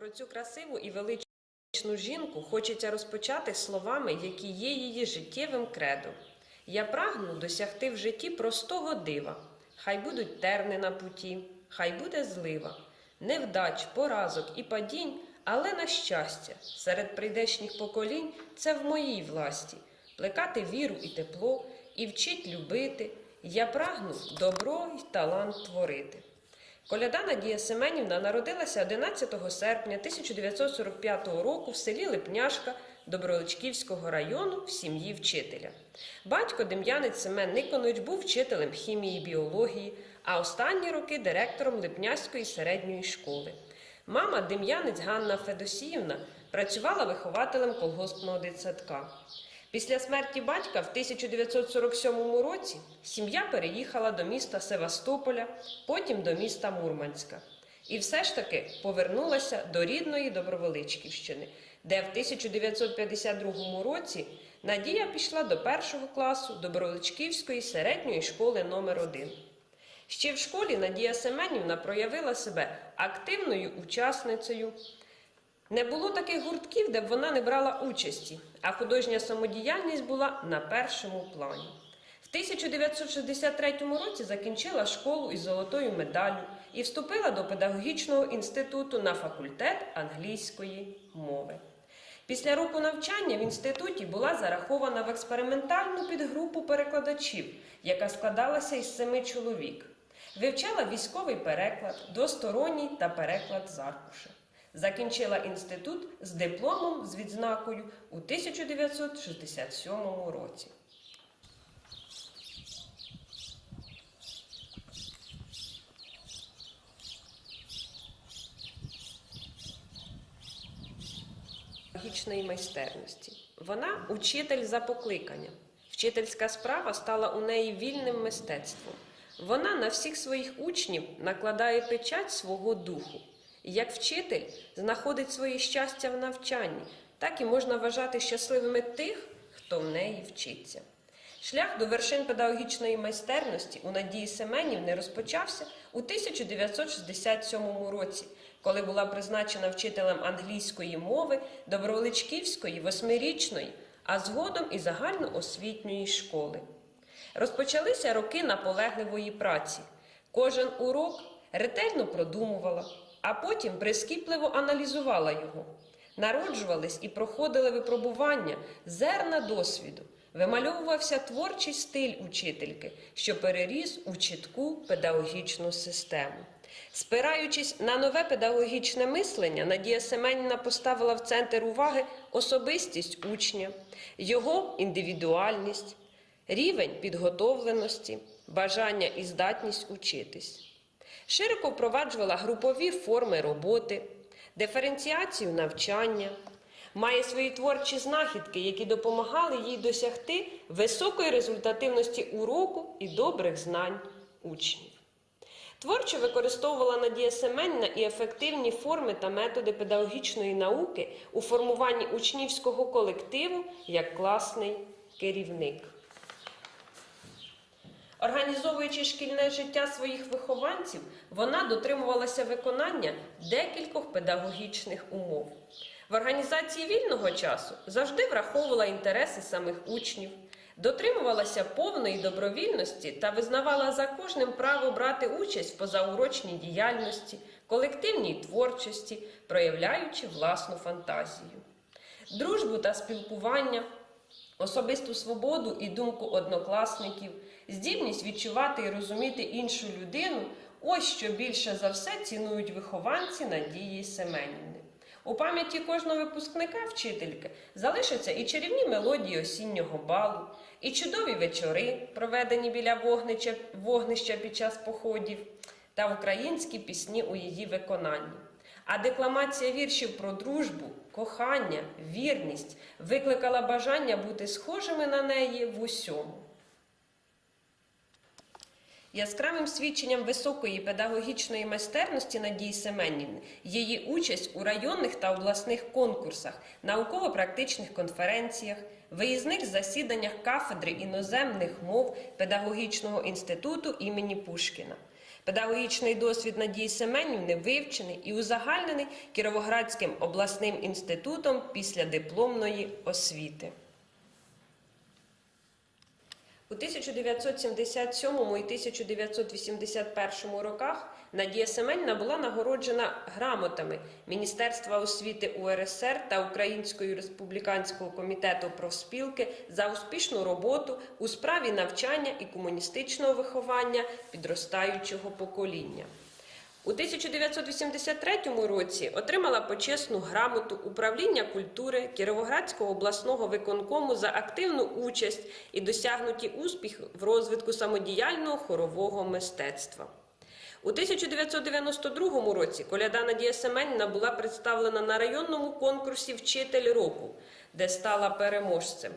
Про цю красиву і величну жінку хочеться розпочати словами, які є її життєвим кредом. Я прагну досягти в житті простого дива. Хай будуть терни на путі, хай буде злива, невдач, поразок і падінь, але на щастя, серед прийдешніх поколінь це в моїй власті плекати віру і тепло, і вчить любити. Я прагну добро й талант творити. Коляда Надія Семенівна народилася 11 серпня 1945 року в селі Липняшка Доброличківського району в сім'ї вчителя. Батько Дем'янець Семен Никонович був вчителем хімії і біології, а останні роки директором Липняської середньої школи. Мама Дем'янець Ганна Федосіївна працювала вихователем колгоспного дитсадка. Після смерті батька в 1947 році сім'я переїхала до міста Севастополя, потім до міста Мурманська. І все ж таки повернулася до рідної Добровеличківщини, де в 1952 році Надія пішла до першого класу Добровеличківської середньої школи номер 1 Ще в школі Надія Семенівна проявила себе активною учасницею не було таких гуртків, де б вона не брала участі, а художня самодіяльність була на першому плані. В 1963 році закінчила школу із золотою медаллю і вступила до педагогічного інституту на факультет англійської мови. Після року навчання в інституті була зарахована в експериментальну підгрупу перекладачів, яка складалася із семи чоловік. Вивчала військовий переклад, двосторонній та переклад з. Закінчила інститут з дипломом з відзнакою у 1967 році. Педагогічної майстерності. Вона учитель за покликанням. Вчительська справа стала у неї вільним мистецтвом. Вона на всіх своїх учнів накладає печать свого духу. Як вчитель знаходить своє щастя в навчанні, так і можна вважати щасливими тих, хто в неї вчиться. Шлях до вершин педагогічної майстерності у Надії Семенівни розпочався у 1967 році, коли була призначена вчителем англійської мови Доброволичківської восьмирічної, а згодом і загальноосвітньої школи. Розпочалися роки наполегливої праці. Кожен урок ретельно продумувала, а потім прискіпливо аналізувала його. Народжувались і проходили випробування зерна досвіду. Вимальовувався творчий стиль учительки, що переріс у чітку педагогічну систему. Спираючись на нове педагогічне мислення, Надія Семенівна поставила в центр уваги особистість учня, його індивідуальність, рівень підготовленості, бажання і здатність учитись. Широко впроваджувала групові форми роботи, диференціацію навчання, має свої творчі знахідки, які допомагали їй досягти високої результативності уроку і добрих знань учнів. Творчо використовувала Надія Семенівна і ефективні форми та методи педагогічної науки у формуванні учнівського колективу як класний керівник. Організовуючи шкільне життя своїх вихованців, вона дотримувалася виконання декількох педагогічних умов. В організації вільного часу завжди враховувала інтереси самих учнів, дотримувалася повної добровільності та визнавала за кожним право брати участь в позаурочній діяльності, колективній творчості, проявляючи власну фантазію. Дружбу та спілкування, особисту свободу і думку однокласників, здібність відчувати і розуміти іншу людину ось що більше за все цінують вихованці Надії Семенівни. У пам'яті кожного випускника вчительки залишаться і чарівні мелодії осіннього балу, і чудові вечори, проведені біля вогнища, вогнища під час походів, та українські пісні у її виконанні. А декламація віршів про дружбу, кохання, вірність викликала бажання бути схожими на неї в усьому. Яскравим свідченням високої педагогічної майстерності Надії Семенівни її участь у районних та обласних конкурсах, науково-практичних конференціях, виїзних засіданнях кафедри іноземних мов Педагогічного інституту імені Пушкіна. Педагогічний досвід Надії Семенівни вивчений і узагальнений Кіровоградським обласним інститутом після дипломної освіти. У 1977 і 1981 роках Надія Семенна була нагороджена грамотами Міністерства освіти УРСР та Українського республіканського комітету профспілки за успішну роботу у справі навчання і комуністичного виховання підростаючого покоління. У 1983 році отримала почесну грамоту управління культури Кіровоградського обласного виконкому за активну участь і досягнуті успіхи в розвитку самодіяльного хорового мистецтва. У 1992 році коляда Надія Семенівна була представлена на районному конкурсі Вчитель року, де стала переможцем.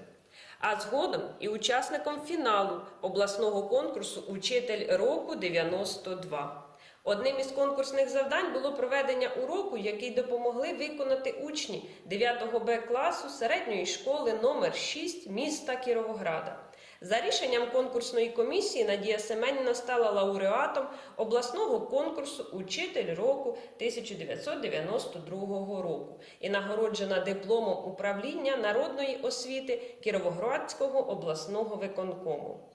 А згодом і учасником фіналу обласного конкурсу Учитель року 92. Одним із конкурсних завдань було проведення уроку, який допомогли виконати учні 9 Б класу середньої школи номер 6 міста Кіровограда. За рішенням конкурсної комісії Надія Семенівна стала лауреатом обласного конкурсу Учитель року 1992 року і нагороджена дипломом управління народної освіти Кіровоградського обласного виконкому.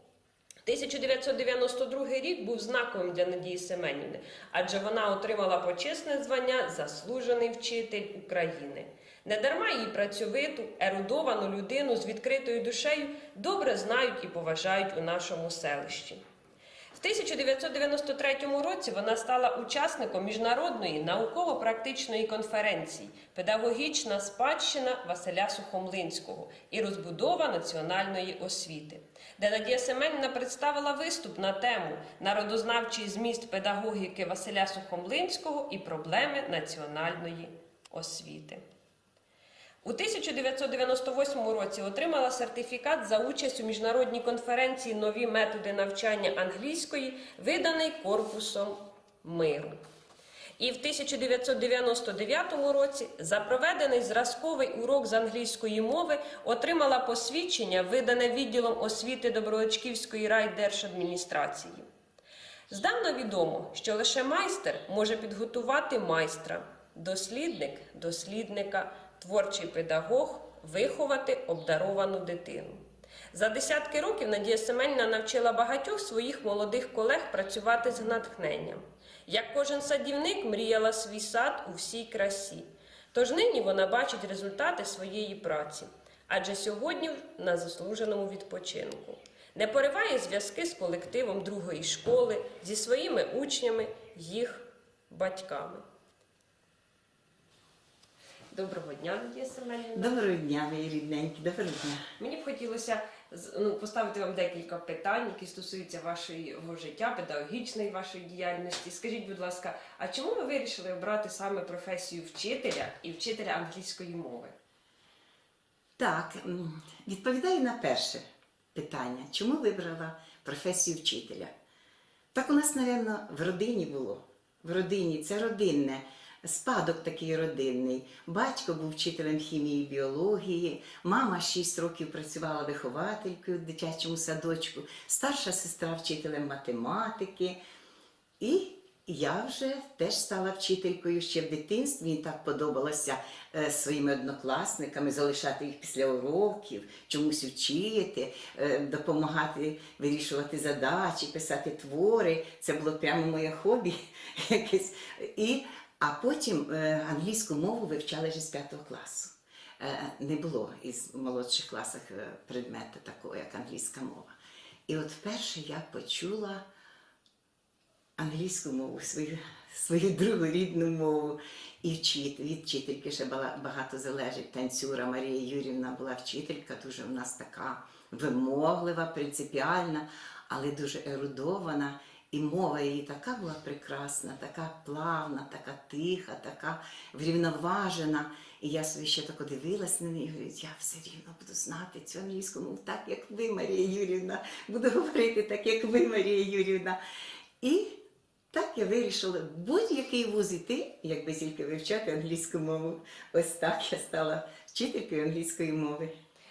1992 рік був знаковим для Надії Семенівни, адже вона отримала почесне звання Заслужений вчитель України. Недарма її працьовиту, ерудовану людину з відкритою душею добре знають і поважають у нашому селищі. В 1993 році вона стала учасником міжнародної науково-практичної конференції Педагогічна спадщина Василя Сухомлинського і розбудова національної освіти, де Надія Семенівна представила виступ на тему Народознавчий зміст педагогіки Василя Сухомлинського і проблеми національної освіти. У 1998 році отримала сертифікат за участь у міжнародній конференції Нові методи навчання англійської, виданий Корпусом миру. І в 1999 році за проведений зразковий урок з англійської мови отримала посвідчення, видане відділом освіти Доброличківської райдержадміністрації. Здавна відомо, що лише майстер може підготувати майстра, дослідник дослідника, творчий педагог виховати обдаровану дитину. За десятки років Надія Семенівна навчила багатьох своїх молодих колег працювати з натхненням. Як кожен садівник мріяла свій сад у всій красі. Тож нині вона бачить результати своєї праці, адже сьогодні на заслуженому відпочинку. Не пориває зв'язки з колективом другої школи, зі своїми учнями, їх батьками. Доброго дня, Надія Семенівна. Доброго дня, мої рідненькі, доброго дня. Мені б хотілося ну, поставити вам декілька питань, які стосуються вашого життя, педагогічної вашої діяльності. Скажіть, будь ласка, а чому ви вирішили обрати саме професію вчителя і вчителя англійської мови? Так, відповідаю на перше питання. Чому вибрала професію вчителя? Так у нас, напевно, в родині було. В родині це родинне. Спадок такий родинний. Батько був вчителем хімії і біології, мама 6 років працювала вихователькою в дитячому садочку, старша сестра вчителем математики. І я вже теж стала вчителькою ще в дитинстві. Мені так подобалося е, своїми однокласниками залишати їх після уроків, чомусь вчити, е, допомагати вирішувати задачі, писати твори. Це було прямо моє хобі якесь. І, а потім е, англійську мову вивчали вже з п'ятого класу. Е, Не було із молодших класах е, предмету такого, як англійська мова. І от вперше я почула англійську мову, свою, свою другу рідну мову. І вчит, від вчительки ще багато залежить. Танцюра Марія Юрівна була вчителька, дуже в нас така вимоглива, принципіальна, але дуже ерудована. І мова її така була прекрасна, така плавна, така тиха, така врівноважена. І я собі ще так дивилась на неї і говорю, я все рівно буду знати цю англійську мову так, як ви, Марія Юрівна. Буду говорити так, як ви, Марія Юрівна. І так я вирішила будь-який вуз іти, якби тільки вивчати англійську мову. Ось так я стала вчителькою англійської мови.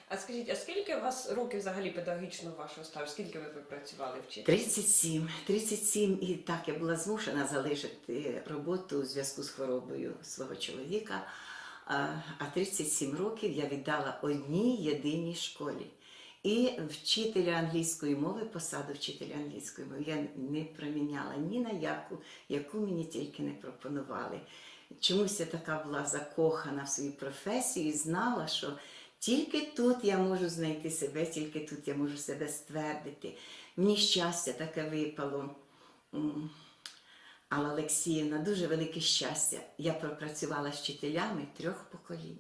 А скажіть, а скільки у вас років взагалі педагогічного вашого стажу? Скільки ви працювали вчителем? 37. 37. І так, я була змушена залишити роботу у зв'язку з хворобою свого чоловіка. А 37 років я віддала одній єдиній школі. І вчителя англійської мови, посаду вчителя англійської мови я не проміняла ні на яку, яку мені тільки не пропонували. Чомусь я така була закохана в свою професію і знала, що тільки тут я можу знайти себе, тільки тут я можу себе ствердити. Мені щастя таке випало. Алла Олексіївна, дуже велике щастя. Я пропрацювала з вчителями трьох поколінь.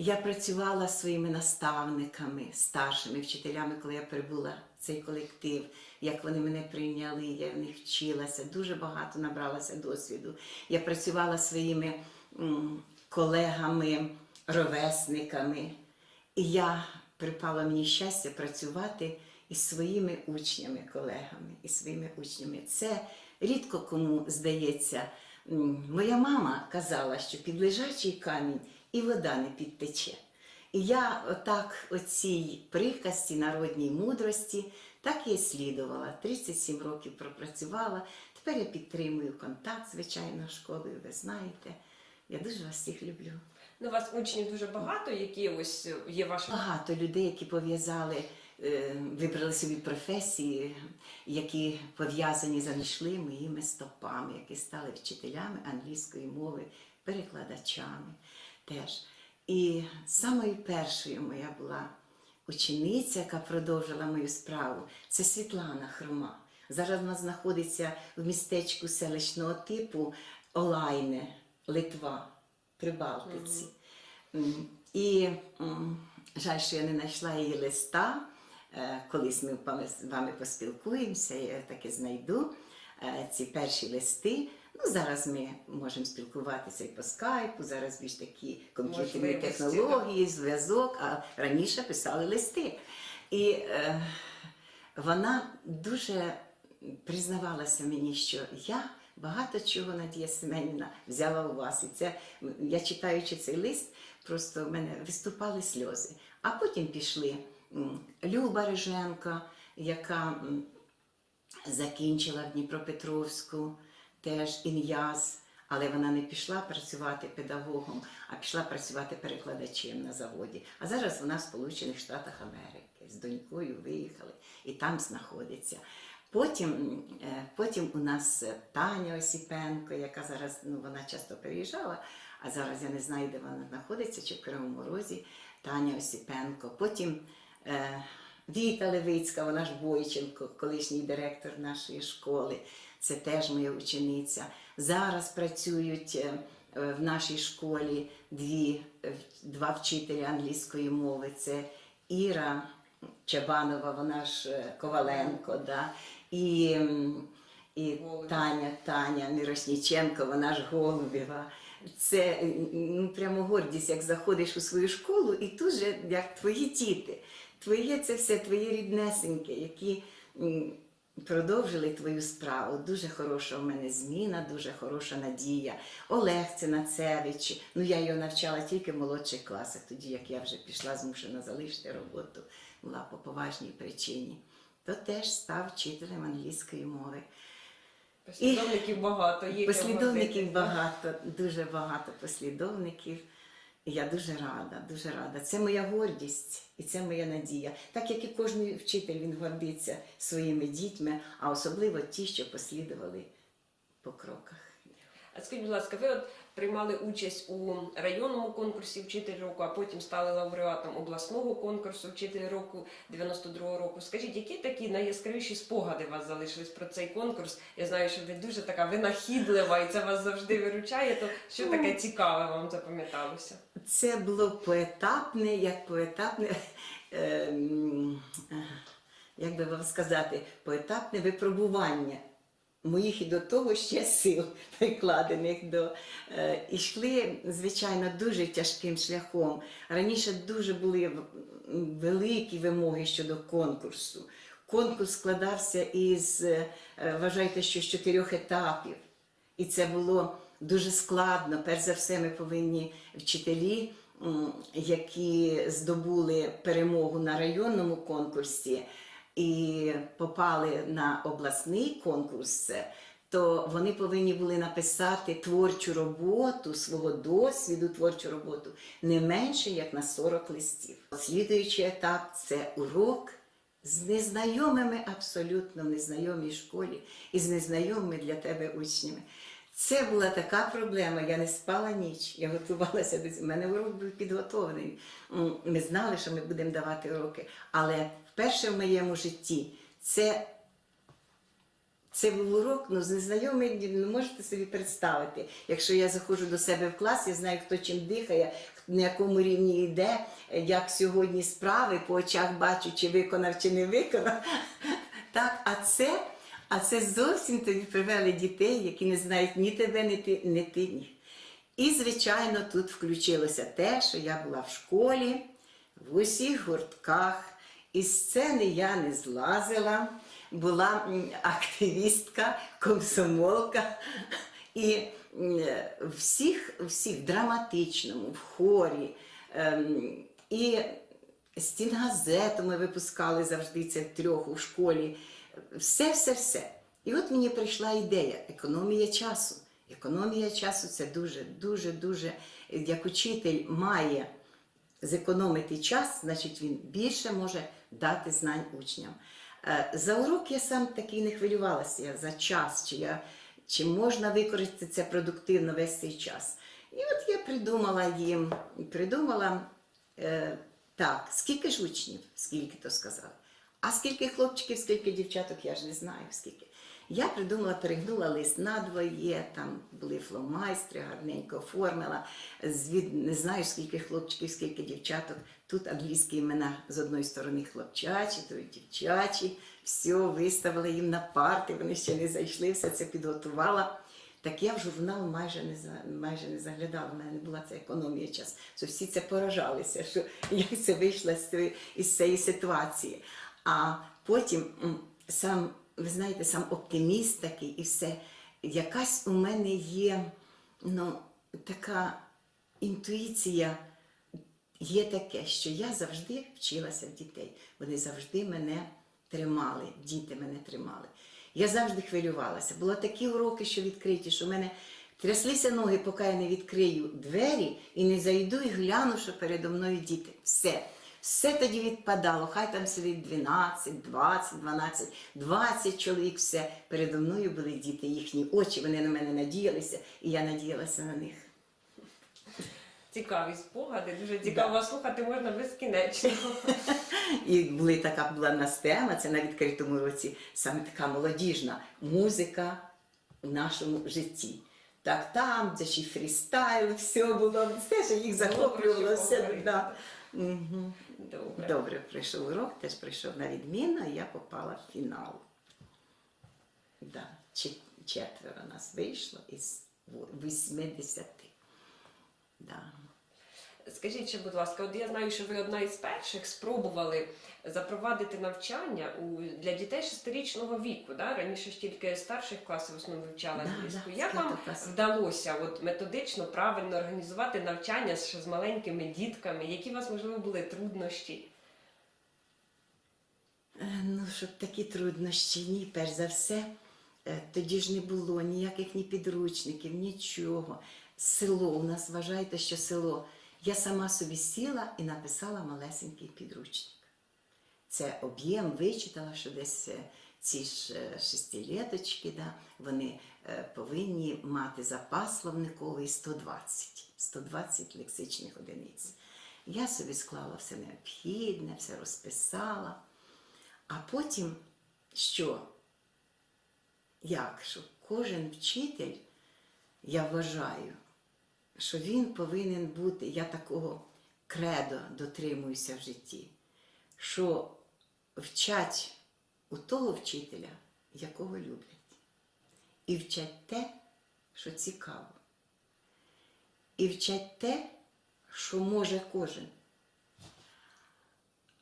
Я працювала зі своїми наставниками, старшими вчителями, коли я прибула в цей колектив, як вони мене прийняли, я в них вчилася, дуже багато набралася досвіду. Я працювала зі своїми колегами, ровесниками. І я припало мені щастя працювати із своїми учнями, колегами, із своїми учнями. Це рідко кому здається. Моя мама казала, що під лежачий камінь і вода не підтече. І я отак оцій приказці народній мудрості так і слідувала. 37 років пропрацювала. Тепер я підтримую контакт, звичайно, школою, ви знаєте. Я дуже вас всіх люблю. Ну, у вас учнів дуже багато, які ось е, є вашими. Багато людей, які пов'язали, е, вибрали собі професії, які пов'язані занайшли моїми стопами, які стали вчителями англійської мови, перекладачами теж. І самою першою моя була учениця, яка продовжила мою справу, це Світлана Хрома. Зараз вона знаходиться в містечку селищного типу Олайне, Литва, при Балтиці. М, І жаль, що я не знайшла її листа. Е, Колись ми з вами поспілкуємося, я таки знайду е, ці перші листи. Ну, зараз ми можемо спілкуватися і по скайпу, зараз більш такі комп'ютерні технології, зв'язок, а раніше писали листи. І е, вона дуже признавалася мені, що я багато чого Надія Семенівна взяла у вас. І це я читаючи цей лист, просто в мене виступали сльози. А потім пішли Люба Риженко, яка закінчила в Дніпропетровську теж ін'яз, але вона не пішла працювати педагогом, а пішла працювати перекладачем на заводі. А зараз вона в Сполучених Штатах Америки з донькою виїхали і там знаходиться. Потім, е, потім у нас е, Таня Осіпенко, яка зараз ну, вона часто переїжджала, а зараз я не знаю, де вона знаходиться, чи в Кривому Розі, Таня Осіпенко. Потім е, Віта Левицька, вона ж Бойченко, колишній директор нашої школи. Це теж моя учениця. Зараз працюють е, в нашій школі дві, два вчителі англійської мови. Це Іра Чабанова, вона ж Коваленко, да? І, і. Таня, Таня Мірошніченко, вона ж Голубєва. Це ну, прямо гордість, як заходиш у свою школу, і тут же як твої діти. Твоє це все твої ріднесенькі, які продовжили твою справу. Дуже хороша в мене зміна, дуже хороша надія. Олег Цинацевич. Ну я його навчала тільки в молодших класах, тоді як я вже пішла змушена залишити роботу, була по поважній причині. То теж став вчителем англійської мови. Послідовників багато. Є Послідовників багато, дуже багато послідовників. І я дуже рада, дуже рада. Це моя гордість і це моя надія. Так як і кожен вчитель він гордиться своїми дітьми, а особливо ті, що послідували по кроках. А скажіть, будь ласка, ви от приймали участь у районному конкурсі Вчитель року, а потім стали лауреатом обласного конкурсу Вчитель року 92-го року. Скажіть, які такі найяскравіші спогади у вас залишились про цей конкурс? Я знаю, що ви дуже така винахідлива і це вас завжди виручає. То що таке цікаве вам запам'яталося? Це було поетапне, як поетапне, ем, е, як би вам сказати, поетапне випробування моїх і до того ще сил прикладених до. Е, ішли, звичайно, дуже тяжким шляхом. Раніше дуже були великі вимоги щодо конкурсу. Конкурс складався із, е, вважайте, що з чотирьох етапів. І це було дуже складно. Перш за все, ми повинні вчителі які здобули перемогу на районному конкурсі і попали на обласний конкурс, то вони повинні були написати творчу роботу свого досвіду, творчу роботу не менше як на 40 листів. Слідуючий етап це урок з незнайомими, абсолютно в незнайомій школі і з незнайомими для тебе учнями. Це була така проблема. Я не спала ніч. Я готувалася до цього. У мене урок був підготовлений. Ми знали, що ми будемо давати уроки. Але вперше в моєму житті це це був урок, ну, з незнайомий, ну, можете собі представити. Якщо я заходжу до себе в клас, я знаю, хто чим дихає, на якому рівні йде, як сьогодні справи, по очах бачу, чи виконав, чи не виконав. Так, а це, а це зовсім тобі привели дітей, які не знають ні тебе, ні ти, ні ти, ні. І, звичайно, тут включилося те, що я була в школі, в усіх гуртках. Із сцени я не злазила, була активістка, комсомолка. І всіх, всіх в драматичному, в хорі. ем, І стінгазету ми випускали завжди це трьох у школі. Все, все, все. І от мені прийшла ідея економія часу. Економія часу це дуже, дуже, дуже, як учитель має зекономити час, значить він більше може дати знань учням. Е, За урок я сам такий не хвилювалася я за час, чи, я, чи можна використати це продуктивно весь цей час. І от я придумала їм, придумала е, так, скільки ж учнів, скільки то сказали. А скільки хлопчиків, скільки дівчаток, я ж не знаю скільки. Я придумала, перегнула лист надвоє, там були фломайстри, гарненько оформила. Звід, не знаю, скільки хлопчиків, скільки дівчаток. Тут англійські імена з одної сторони хлопчачі, то дівчачі. Все, виставила їм на парти, вони ще не зайшли, все це підготувала. Так я в журнал майже не за майже не заглядала. У мене не була ця економія часу. Всі це поражалися, що як це вийшла з цієї ситуації. А потім сам, ви знаєте, сам оптиміст такий і все. Якась у мене є ну, така інтуїція, є таке, що я завжди вчилася в дітей. Вони завжди мене тримали, діти мене тримали. Я завжди хвилювалася. Були такі уроки, що відкриті, що в мене тряслися ноги, поки я не відкрию двері і не зайду і гляну, що передо мною діти. Все. Все тоді відпадало. Хай там сидить 12, 20, 12, 20 чоловік, все. Передо мною були діти, їхні очі, вони на мене надіялися, і я надіялася на них. Цікаві спогади, дуже цікаво слухати можна безкінечно. І були така була нас тема, це на відкритому році, саме така молодіжна музика в нашому житті. Так, там, де ще фрістайл, все було, все, що їх захоплювало. Все, поговорити. да. Угу. Добре. Добре, прийшов урок, теж прийшов на відміну, і я попала в фінал. Да. Четверо нас вийшло із 80. Да. Скажіть ще, будь ласка, от я знаю, що ви одна із перших спробували запровадити навчання у для дітей шестирічного віку. Да? Раніше ж тільки старших класів в основному вивчали Да, англійську. да, Як вам класу. вдалося от, методично правильно організувати навчання з, з маленькими дітками? Які у вас можливо були труднощі? Е, Ну, щоб такі труднощі, ні, перш за все, е, тоді ж не було ніяких ні підручників, нічого. Село, у нас вважайте, що село. Я сама собі сіла і написала малесенький підручник. Це об'єм вичитала, що десь е, ці ж е, шестилеточки, да, вони е, повинні мати запас словниковий 120, 120 лексичних одиниць. Я собі склала все необхідне, все розписала. А потім що? Як? Що кожен вчитель, я вважаю, що він повинен бути, я такого кредо дотримуюся в житті, що вчать у того вчителя, якого люблять. І вчать те, що цікаво. І вчать те, що може кожен.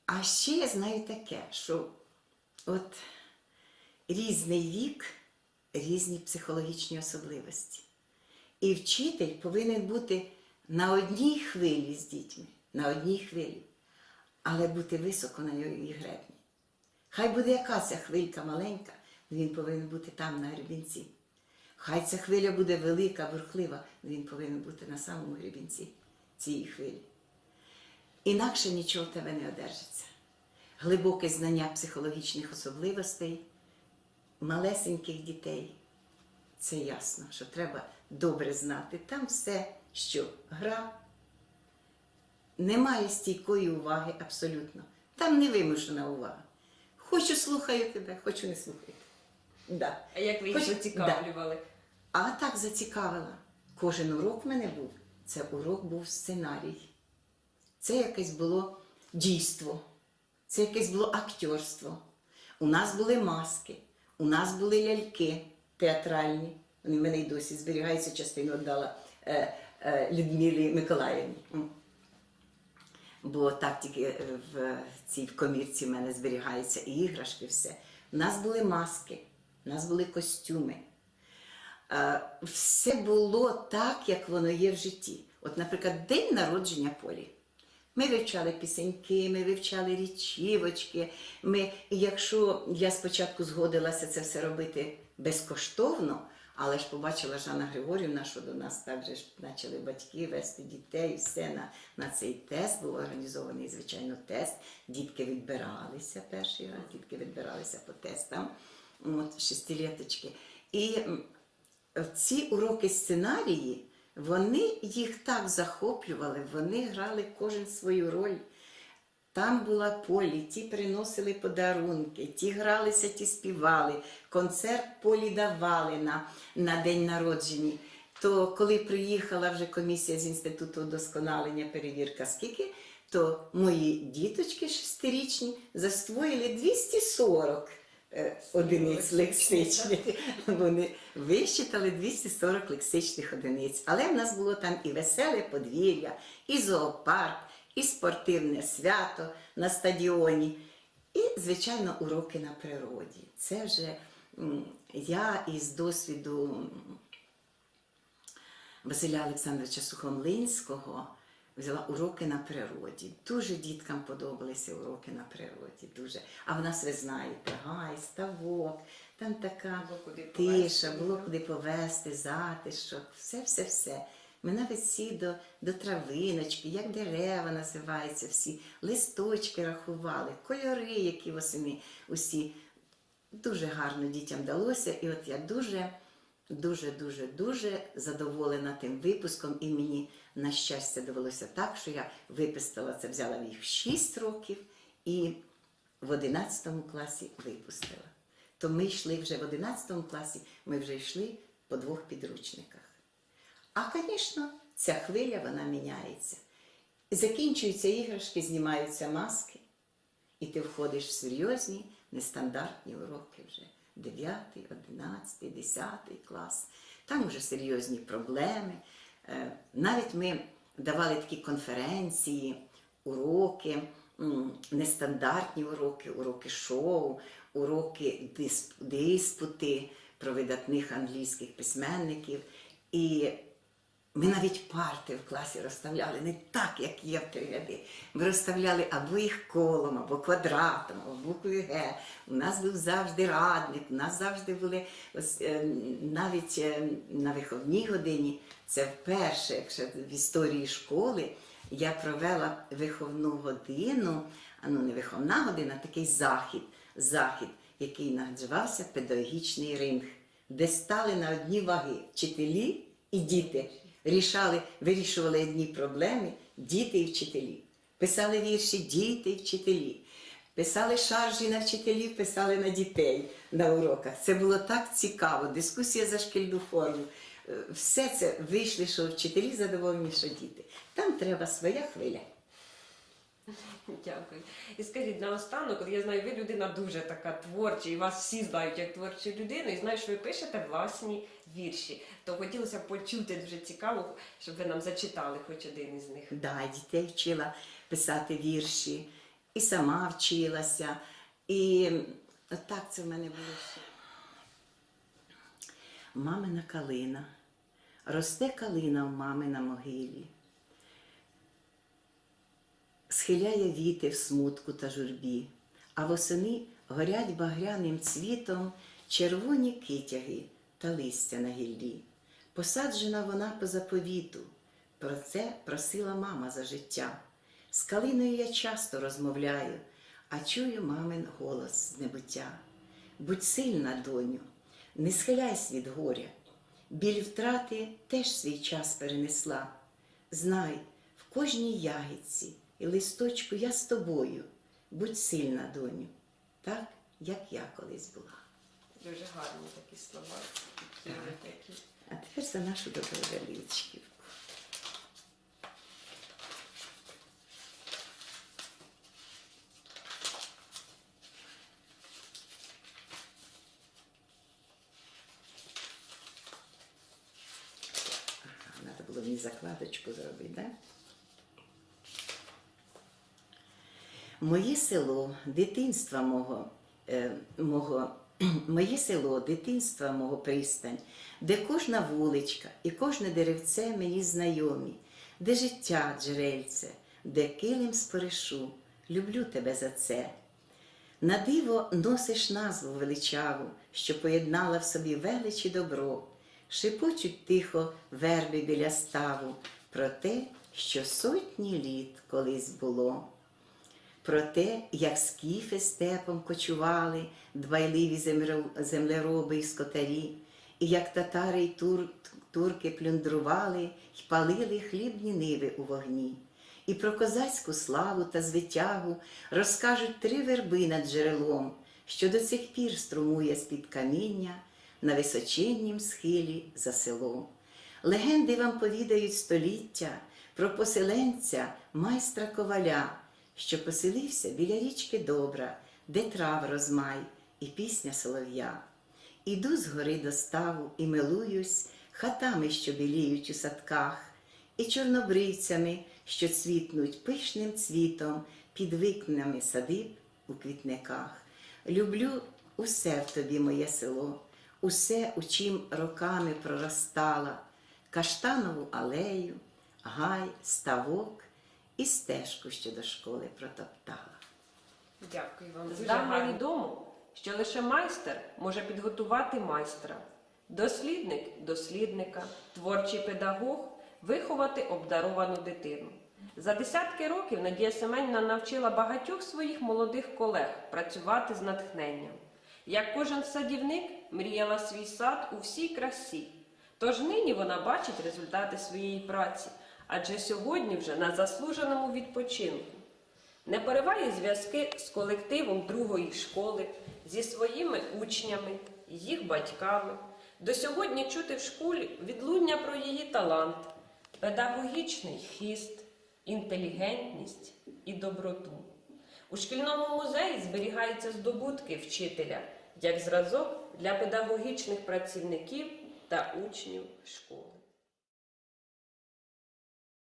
А ще я знаю таке, що от різний вік, різні психологічні особливості. І вчитель повинен бути на одній хвилі з дітьми, на одній хвилі, але бути високо на її гребні. Хай буде якась хвилька маленька, він повинен бути там на гребінці. Хай ця хвиля буде велика, бурхлива, він повинен бути на самому гребінці цієї хвилі. Інакше нічого в тебе не одержиться. Глибоке знання психологічних особливостей, малесеньких дітей. Це ясно, що треба добре знати. Там все, що гра, немає стійкої уваги абсолютно. Там не вимушена увага. Хочу слухаю тебе, хочу не слухаю. Да. А як ви їх Хоч- зацікавлювали? А так зацікавила. Кожен урок в мене був. Це урок був сценарій. Це якесь було дійство, це якесь було актерство. У нас були маски, у нас були ляльки театральні. В мене й досі зберігаються, частину віддала е, е, Людмилі Миколаївні. Бо так тільки е, в цій комірці в мене зберігаються і іграшки, все. У нас були маски, у нас були костюми. Е, все було так, як воно є в житті. От, наприклад, день народження Полі. Ми вивчали пісеньки, ми вивчали річівочки. Ми, якщо я спочатку згодилася це все робити безкоштовно, але ж побачила Жанна Григорівна, що до нас також почали батьки вести дітей, і все на, на цей тест був організований, звичайно, тест. Дітки відбиралися перший раз, дітки відбиралися по тестам, от, шестиліточки. І ці уроки сценарії, вони їх так захоплювали, вони грали кожен свою роль. Там була полі, ті приносили подарунки, ті гралися, ті співали, концерт полі давали на, на день народження. То коли приїхала вже комісія з інституту удосконалення перевірка скільки, то мої діточки шестирічні засвоїли 240 е, одиниць лексичних. Вони вищитали 240 лексичних одиниць. Але в нас було там і веселе подвір'я, і зоопарк, і спортивне свято на стадіоні, і, звичайно, уроки на природі. Це вже я із досвіду Василя Олександровича Сухомлинського взяла уроки на природі. Дуже діткам подобалися уроки на природі. Дуже. А в нас, ви знаєте, гай, ставок, там така Було тиша, було куди повести, затишок, все-все-все. Ми навіть всі до, до травиночки, як дерева називаються, всі листочки рахували, кольори, які восени усі. Дуже гарно дітям вдалося. І от я дуже, дуже, дуже, дуже задоволена тим випуском. І мені, на щастя, довелося так, що я виписала це, взяла їх 6 років і в 11 класі випустила. То ми йшли вже в 11 класі, ми вже йшли по двох підручниках. А, звісно, ця хвиля вона міняється. Закінчуються іграшки, знімаються маски, і ти входиш в серйозні, нестандартні уроки вже 9, 11, 10 клас. Там вже серйозні проблеми. Е, Навіть ми давали такі конференції, уроки, нестандартні уроки, уроки шоу, уроки дисп- диспути про видатних англійських письменників. І ми навіть парти в класі розставляли не так, як є в ряди. Ми розставляли або їх колом, або квадратом, або буквою Г. У нас був завжди радник, у нас завжди були ось, е, навіть е, на виховній годині. Це вперше, якщо в історії школи, я провела виховну годину, а ну не виховна година, такий захід, захід, який називався педагогічний ринг, де стали на одні ваги вчителі і діти рішали, вирішували одні проблеми діти і вчителі. Писали вірші діти і вчителі. Писали шаржі на вчителів, писали на дітей на уроках. Це було так цікаво. Дискусія за шкільну форму. Е, Все це вийшли, що вчителі задоволені, що діти. Там треба своя хвиля. Дякую. І скажіть наостанок, я знаю, ви людина дуже така творча, і вас всі знають як творчу людину, і знаю, що ви пишете власні вірші. То хотілося б почути дуже цікаво, щоб ви нам зачитали хоч один із них. Да, дітей вчила писати вірші, і сама вчилася. І так це в мене було ще. Мамина калина. Росте калина в мами на могилі. Схиляє віти в смутку та журбі, а восени горять багряним цвітом червоні китяги та листя на гіллі. Посаджена вона по заповіту, про це просила мама за життя. З калиною я часто розмовляю, а чую мамин голос з небуття. Будь сильна, доню, не схиляйся від горя. Біль втрати теж свій час перенесла. Знай, в кожній ягідці і листочку я з тобою. Будь сильна, доню, так, як я колись була. Дуже гарні такі слова. Такі. А тепер за нашу доброволічківку. Треба було мені закладочку зробити, так? Да? Моє село, дитинства мого, е, мого, моє село, дитинства мого пристань, де кожна вуличка і кожне деревце мені знайомі, де життя джерельце, де килим споришу, люблю тебе за це. На диво носиш назву величаву, що поєднала в собі велич і добро, шепочуть тихо верби біля ставу про те, що сотні літ колись було про те, як скіфи степом кочували, дбайливі землероби і скотарі, і як татари й тур, турки плюндрували й палили хлібні ниви у вогні. І про козацьку славу та звитягу розкажуть три верби над джерелом, що до цих пір струмує з-під каміння на височеннім схилі за селом. Легенди вам повідають століття про поселенця майстра коваля, що поселився біля річки Добра, де трав розмай і пісня солов'я. Іду з гори до ставу і милуюсь хатами, що біліють у садках, і чорнобривцями, що цвітнуть пишним цвітом під вікнами садиб у квітниках. Люблю усе в тобі, моє село, усе, у чим роками проростала, каштанову алею, гай, ставок і стежку, що до школи протоптала. Дякую вам. Здавна відомо, що лише майстер може підготувати майстра, дослідник дослідника, творчий педагог виховати обдаровану дитину. За десятки років Надія Семенівна навчила багатьох своїх молодих колег працювати з натхненням. Як кожен садівник мріяла свій сад у всій красі. Тож нині вона бачить результати своєї праці, адже сьогодні вже на заслуженому відпочинку. Не пориває зв'язки з колективом другої школи, зі своїми учнями, їх батьками. До сьогодні чути в школі відлуння про її талант, педагогічний хист, інтелігентність і доброту. У шкільному музеї зберігаються здобутки вчителя як зразок для педагогічних працівників та учнів школи.